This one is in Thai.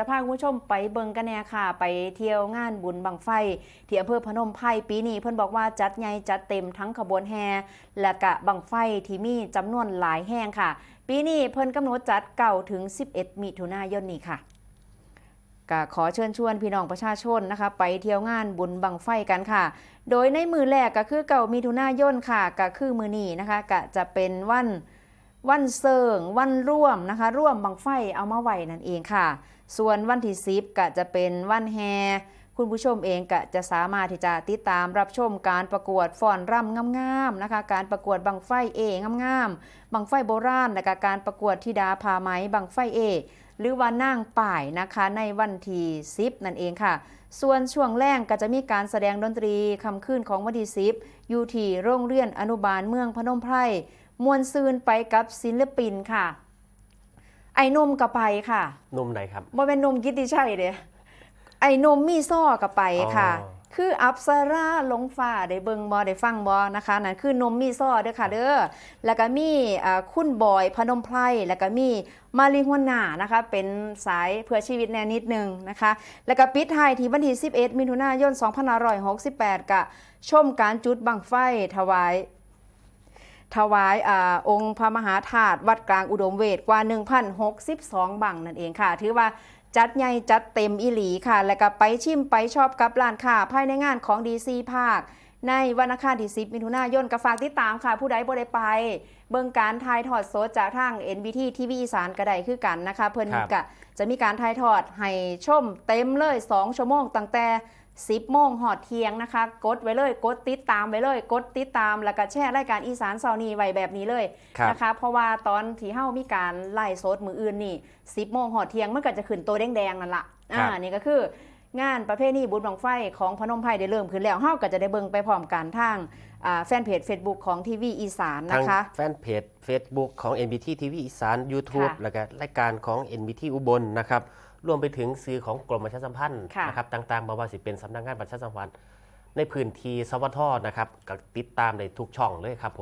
จะพาคุณผู้ชมไปเบิงกันแน่ค่ะ ไปเที่ยวงานบุญบังไฟที่อำเภอพนมไพรปีนี้เพิ่นบอกว่าจัดใหญ่จัดเต็มทั้งขบวนแห่และกะบังไฟที่มีจำนวนหลายแห่งค่ะ ปีนี้เพิ่นกำหนดจัดเก่าถึง 11 มิถุนายนนี้ค่ะก็ขอเชิญชวนพี่น้องประชาชนนะคะ ไปเที่ยวงานบุญบังไฟกันค่ะ โดยในมือแรกก็คือเก่ามิถุนายนค่ะก็คือมือนี้นะคะก็จะเป็นวัน วันเสิงวันร่วมนะคะ ร่วมบังไฟเอามาไหวนั่นเองค่ะ ส่วนวันที่สิบก็จะเป็นวันแฮคุณผู้ชมเองก็จะสามารถที่จะติดตามรับชมการประกวดฟ้อนรำงามๆนะคะ การประกวดบังไฟเองามๆบังไฟโบราณและก็การประกวดธิดาพาไหมบังไฟเอ หรือว่านั่งป่ายนะคะในวันที่10 นั่นเองค่ะ ส่วนช่วงแรกก็จะมีการแสดงดนตรีคำขึ้นของวันที่10 อยู่ที่โรงเรียนอนุบาลเมืองพนมไพรมวนซืนไปกับศิลปินค่ะ ไอ้นมกับไปค่ะนุ่มไหนครับบ่เป็นนมกิตติชัยเด้ไอ้นมมีซ้อกับไปค่ะ อ๋อ คืออัปสราลงฟ้าได้เบิงบอได้ฟังบอนะคะนั่นคือนมมีซ้อเด้อค่ะเด้อแล้วก็มีอ่าคุณบอยพนมไพรแล้วก็มีมาริฮวนานะคะเป็นสายเพื่อชีวิตแน่นิดนึงนะคะ แล้วก็ปิดท้ายที่วันที่11มิถุนายน2568กะชมการจุดบังไฟถวาย ถวายอองค์พระมหาธาตุวัดกลางอุดมเวทกว่า 1,062 บังนั่นเองค่ะ ถือว่าจัดใหญ่จัดเต็มอิหลีค่ะ แล้วก็ไปชิมไปชอบกับร้านค้าภายในงานของดีซีภาค ในวันอังคารที่ 10 มิถุนายนก็ฝากติดตามค่ะ ผู้ใดบ่ได้ไป เบิ่งการถ่ายทอดสดจากทาง NBT ทีวีอีสานก็ได้คือกันนะคะ เพิ่นครับก็จะมีการถ่ายทอดให้ชมเต็มเลย 2 ชั่วโมงตั้งแต่ 10 โมงหอดเที่ยงนะคะ กดไว้เลย กดติดตามไว้เลย กดติดตามแล้วก็แชร์รายการอีสานเสาร์นีไว้แบบนี้เลยครับนะคะ เพราะว่าตอนที่เฮามีการไล่สดมืออื่นนี่ 10 โมงหอดเที่ยงมันก็จะขึ้นตัวแดงๆนั่นละอ่านี่ก็คือ งานประเภทนี้บุญบังไฟของพนมไพรได้เริ่มขึ้นแล้วเฮาก็จะได้เบิ่งไปพร้อมกันทางอ่าแฟนเพจ Facebook ของทีวีอีสานทางนะคะแฟนเพจ Facebook ของ NBT TV อีสาน YouTube ค่ะแล้วก็รายการของ NBT อุบลนะครับรวมไปถึงสื่อของกรมประชาสัมพันธ์ค่ะนะครับต่างๆบ่ว่าสิเป็นสำนักงานประชาสัมพันธ์ในพื้นที่สวทนะครับก็ติดตามในทุกช่องเลยครับผม